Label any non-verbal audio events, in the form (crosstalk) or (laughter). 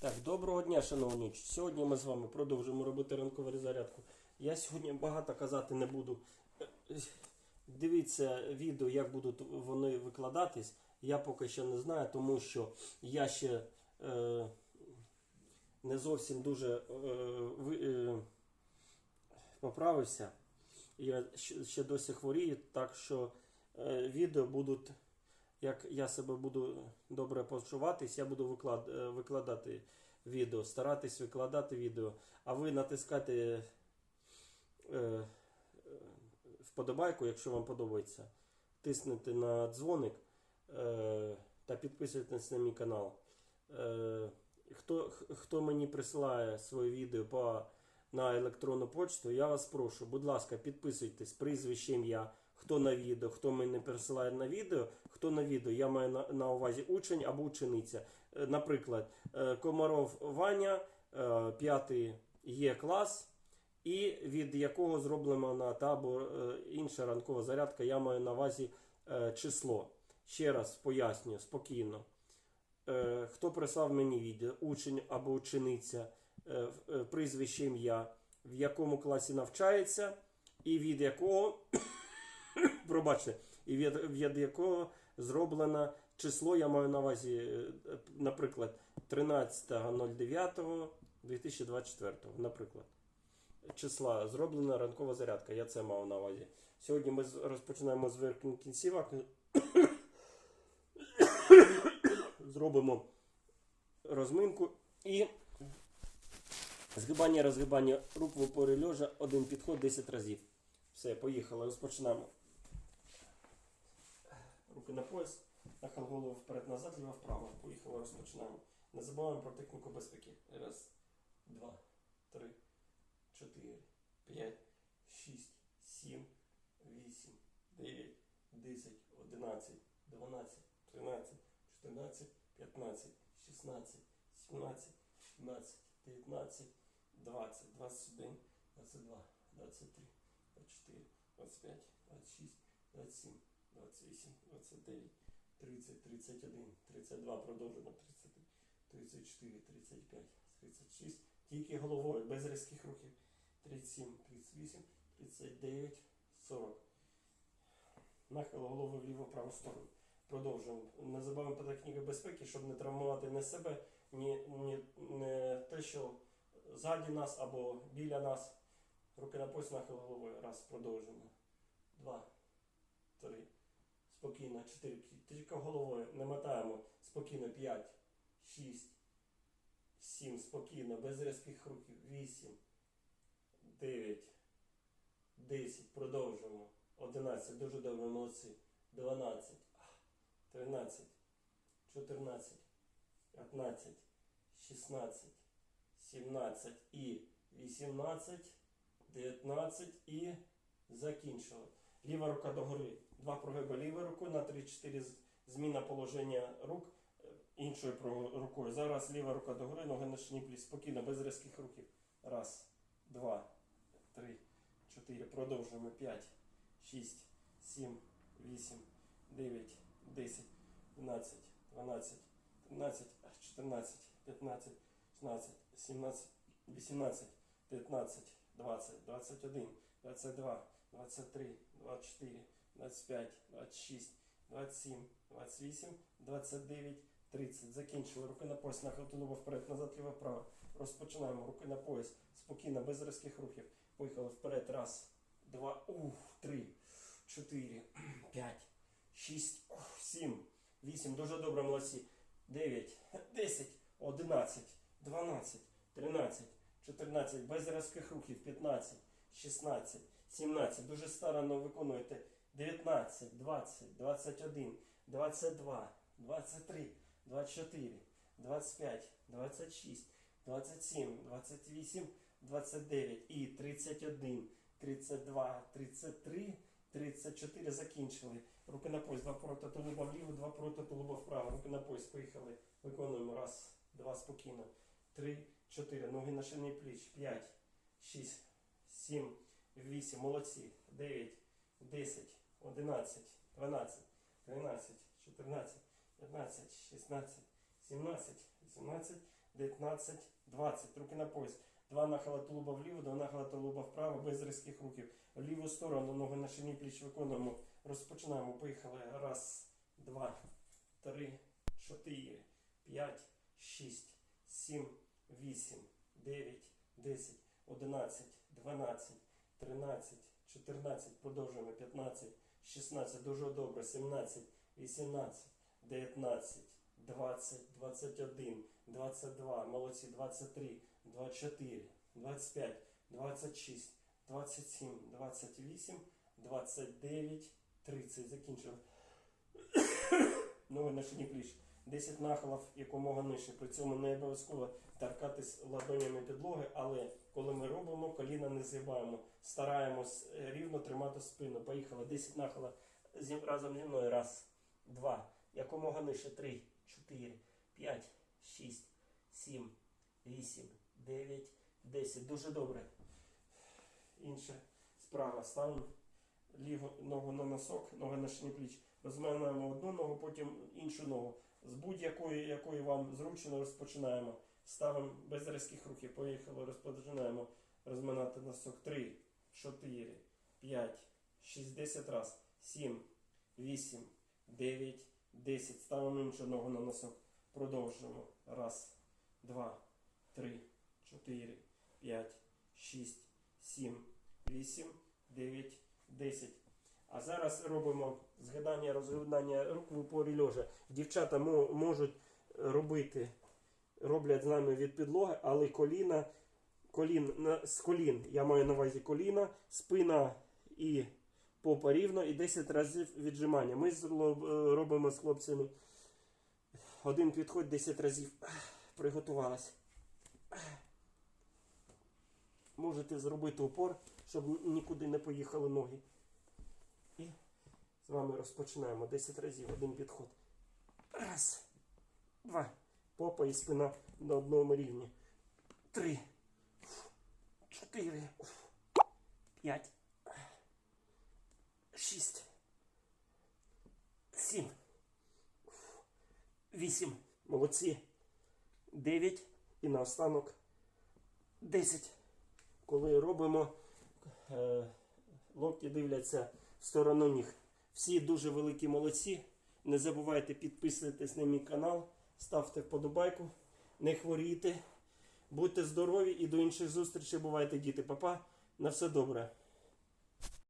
Так, доброго дня, шановні. Сьогодні ми з вами продовжуємо робити ранкову зарядку. Я сьогодні багато казати не буду. Дивіться відео, як будуть вони викладатись. Я поки що не знаю, тому що я ще е, не зовсім дуже е, е, поправився. Я ще досі хворію, так що е, відео будуть, як я себе буду добре почуватись, я буду виклад, е, викладати відео, старатись викладати відео. А ви натискайте е, е, вподобайку, якщо вам подобається. Тиснете на дзвоник е, та підписуйтесь на мій канал. Е, хто, хто мені присилає своє відео по, на електронну почту, я вас прошу, будь ласка, підписуйтесь прізвище ім'я, хто на відео, хто мені присилає на відео, хто на відео. Я маю на, на увазі учень або учениця. Е, Наприклад, е, Комаров Ваня, 5 є клас, і від якого зроблено на табор е, інша ранкова зарядка, я маю на увазі е, число. Ще раз пояснюю спокійно. Е, Хто прислав мені відео, учень або учениця, е, е, прізвище ім'я, в якому класі навчається, і від якого, пробачте, і від, від якого зроблено число, я маю на увазі, е, наприклад, 13.09.2024, наприклад. Числа зроблена ранкова зарядка, я це мав на увазі. Сьогодні ми розпочинаємо з верхніх кінцівок. (coughs) Зробимо розминку і згибання, розгибання рук в опорі льожа, один підход 10 разів. Все, поїхали, розпочинаємо. Руки на пояс, нахил голову вперед-назад, ліво вправо. Поїхали, розпочинаємо. Не забуваємо про техніку безпеки. Раз, два, три, чотири, п'ять, шість, сім, вісім, дев'ять, десять, одинадцять, дванадцять, тринадцять, чотирнадцять, п'ятнадцять, шістнадцять, сімнадцять, сімнадцять, дев'ятнадцять, двадцять, двадцять один, двадцять два, двадцять три, двадцять чотири, двадцять п'ять, двадцять шість, двадцять сім, двадцять вісім, двадцять дев'ять, тридцять, тридцять один, тридцять два, продовжуємо, тридцять три, тридцять чотири, тридцять п'ять, тридцять шість, тільки головою, без різких рухів. 37, 38, 39, 40. Нахил голови вліво праву сторону. Продовжуємо. Не забуваємо про техніку безпеки, щоб не травмувати не себе, ні, ні, не те, що ззаді нас або біля нас. Руки на пояс, нахил головою. Раз, продовжуємо. Два, три. Спокійно. Чотири. Тільки головою. Не мотаємо. Спокійно. П'ять, шість, сім. Спокійно. Без різких рухів. Вісім. 9, 10, продовжуємо. 11, дуже добре, молодці. 12, 13, 14, 15, 16, 17 і 18, 19 і закінчили. Ліва рука догори. Два прогиби лівою рукою на 3-4 зміна положення рук е, іншою рукою. Зараз ліва рука догори, ноги на шніплі. Спокійно, без різких рухів. Раз, два, три, чотири. Продовжуємо. П'ять, шість, сім, вісім, дев'ять, десять, одинадцять, дванадцять, тринадцять, чотирнадцять, п'ятнадцять, шістнадцять, сімнадцять, вісімнадцять, дев'ятнадцять, двадцять, двадцять один, двадцять два, двадцять три, двадцять чотири, двадцять п'ять, двадцять шість, двадцять сім, двадцять вісім, двадцять дев'ять, тридцять. Закінчили. Руки на пояс, нахил вперед, назад, ліво, вправо. Розпочинаємо. Руки на пояс. Спокійно, без різких рухів. Поїхали вперед. Раз, два, ух, три, чотири, (clears throat) п'ять, шість, ух, сім, вісім. Дуже добре, молодці. Дев'ять, (clears throat) десять, одинадцять, дванадцять, тринадцять, чотирнадцять. Без різких рухів. П'ятнадцять, шістнадцять, сімнадцять. Дуже старанно виконуєте. 19, 20, 21, 22, 23, 24, 25, 26, 27, 28, 29 і 31, 32, 33, 34 закінчили. Руки на пояс, два проти тулуба вліво, два проти тулуба вправо. Руки на пояс, поїхали. Виконуємо. Раз, два, спокійно. Три, чотири. Ноги на ширині пліч. П'ять, шість, сім, вісім. Молодці. Дев'ять, десять, одинадцять, дванадцять, тринадцять, чотирнадцять, п'ятнадцять, шістнадцять, сімнадцять, вісімнадцять, 19, 20. Руки на пояс. Два нахила тулуба вліво, два нахила тулуба вправо, без різких рухів. В ліву сторону, ноги на шині пліч виконуємо. Розпочинаємо. Поїхали. Раз, два, три, чотири, п'ять, шість, сім, вісім, дев'ять, десять, одинадцять, дванадцять, тринадцять, чотирнадцять. Продовжуємо. П'ятнадцять, шістнадцять. Дуже добре. Сімнадцять, вісімнадцять, дев'ятнадцять, двадцять, двадцять один, двадцять два. Молодці. Двадцять три, двадцять чотири, двадцять п'ять, двадцять шість, двадцять сім, двадцять вісім, двадцять дев'ять, тридцять. Закінчили. (coughs) Ноги на шині пліч. 10 нахилів якомога нижче. При цьому не обов'язково торкатись ладонями підлоги, але коли ми робимо, коліна не згибаємо. Стараємось е, рівно тримати спину. Поїхали. 10 нахилів разом зі мною. Раз, два, якомога нижче. Три, чотири, п'ять, шість, сім, вісім, дев'ять, десять. Дуже добре. Інша справа. Ставимо ліву ногу на носок, нога на шині пліч. Розминаємо одну ногу, потім іншу ногу. З будь-якої, якої вам зручно розпочинаємо. Ставимо без різких рухів. Поїхали, розпочинаємо розминати носок. 3, 4, 5, 6, 10 раз. 7, 8, 9, 10. Ставимо іншу ногу на носок. Продовжуємо. Раз, два, три, чотири, п'ять, шість, сім, вісім, дев'ять, десять. А зараз робимо згадання, розгадання рук в упорі льожа. Дівчата можуть робити, роблять з нами від підлоги, але коліна, колін, з колін, я маю на увазі коліна, спина і попа рівно і 10 разів віджимання. Ми робимо з хлопцями один підход 10 разів. Приготувалась. Можете зробити упор, щоб нікуди не поїхали ноги. І з вами розпочинаємо 10 разів один підход. Раз, два. Попа і спина на одному рівні. Три. Чотири. П'ять. Шість. Сім. Вісім. Молодці. Дев'ять. І наостанок. Десять. Коли робимо, локті дивляться в сторону ніг. Всі дуже великі молодці. Не забувайте підписуватись на мій канал, ставте вподобайку, не хворійте, будьте здорові і до інших зустрічей. Бувайте, діти, папа. На все добре.